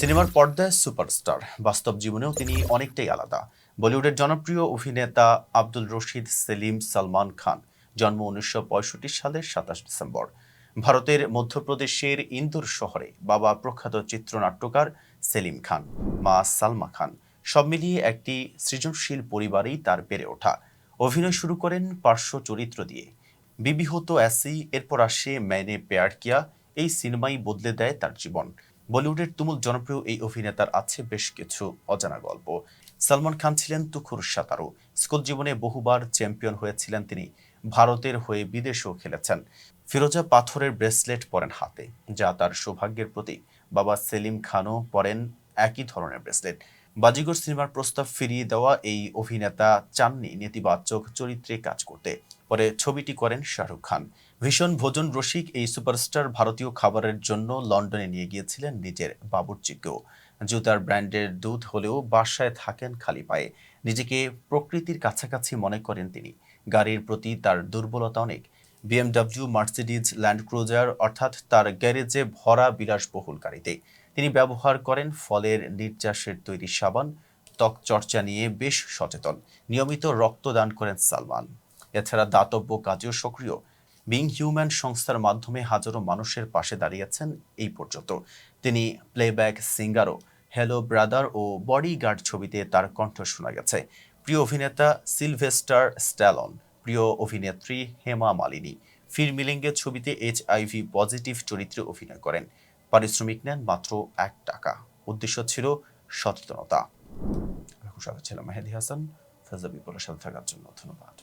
সিনেমার পর্দায় সুপারস্টার। বাস্তব জীবনেও তিনি অনেকটাই আলাদা। বলিউডের জনপ্রিয় অভিনেতা আব্দুল রশিদ, সেলিম, সালমান খান, জন্ম উনিশশো সালের সাতাশ ডিসেম্বর। ভারতের মধ্যপ্রদেশের ইন্দোর শহরে বাবা প্রখ্যাত চিত্রনাট্যকার সেলিম খান, মা সালমা খান, সব মিলিয়ে একটি সৃজনশীল পরিবারেই তার বেড়ে ওঠা। অভিনয় শুরু করেন পার্শ্ব চরিত্র দিয়ে। বিবি হতো অ্যাসি, এরপর আসে ম্যানে পেয়ার কিয়া এই সিনেমাই বদলে দেয় তার জীবন। বলিউডের তুমুল জনপ্রিয় এই অভিনেতার আছে বেশ কিছু অজানা গল্প। সালমান খান ছিলেন তুখুর সাঁতারু। স্কুল জীবনে বহুবার চ্যাম্পিয়ন হয়েছিলেন তিনি। ভারতের হয়ে বিদেশেও খেলেছেন। ফিরোজা পাথরের ব্রেসলেট পরেন হাতে, যা তার সৌভাগ্যের প্রতীক। বাবা সেলিম খানও পরেন একই ধরনের ব্রেসলেট। বাজিগর সিনেমার প্রস্তাব ফিরিয়ে দেওয়া এই অভিনেতা চাননি নেতিবাচক চরিত্রে কাজ করতে। পরে ছবিটি করেন শাহরুখ খান। ভীষণ ভোজন রসিক এই সুপারস্টার ভারতীয় খাবারের জন্য লন্ডনে নিয়ে গিয়েছিলেন নিজের বাবুর্চিকেও। জুতার ব্র্যান্ডের দুধ হলেও বাসায় থাকেন খালি পায়ে। নিজেকে প্রকৃতির কাছাকাছি মনে করেন তিনি। গাড়ির প্রতি তার দুর্বলতা অনেক। বিএমডব্লিউ মার্সিডিজ ল্যান্ড ক্রুজার অর্থাৎ তার গ্যারেজে ভরা বিলাসবহুল গাড়িতে তিনি ব্যবহার করেন ফলের নির্যাসের তৈরি সাবান, ত্বক চর্চা নিয়ে বেশ সচেতন। নিয়মিত রক্তদান করেন সালমান। এছাড়া দাতব্য কাজেও সক্রিয়। বিং হিউম্যান সংস্থার মাধ্যমে হাজারো মানুষের পাশে দাঁড়িয়েছেন এই পর্যন্ত। তিনি প্লেব্যাক সিঙ্গারও হ্যালো ব্রাদার ও বডিগার্ড ছবিতে তার কণ্ঠ শোনা গেছে। প্রিয় অভিনেতা সিলভেস্টার স্ট্যালন প্রিয় অভিনেত্রী হেমা মালিনী ফির ছবিতে ছবিতে এইচআইভি পজিটিভ চরিত্রে অভিনয় করেন। পারিশ্রমিক নেন মাত্র এক টাকা। উদ্দেশ্য ছিল সচেতনতা। স্বাগত ছিলাম মেহেদি হাসান। ফেজা বিপুলের সাথে থাকার জন্য ধন্যবাদ।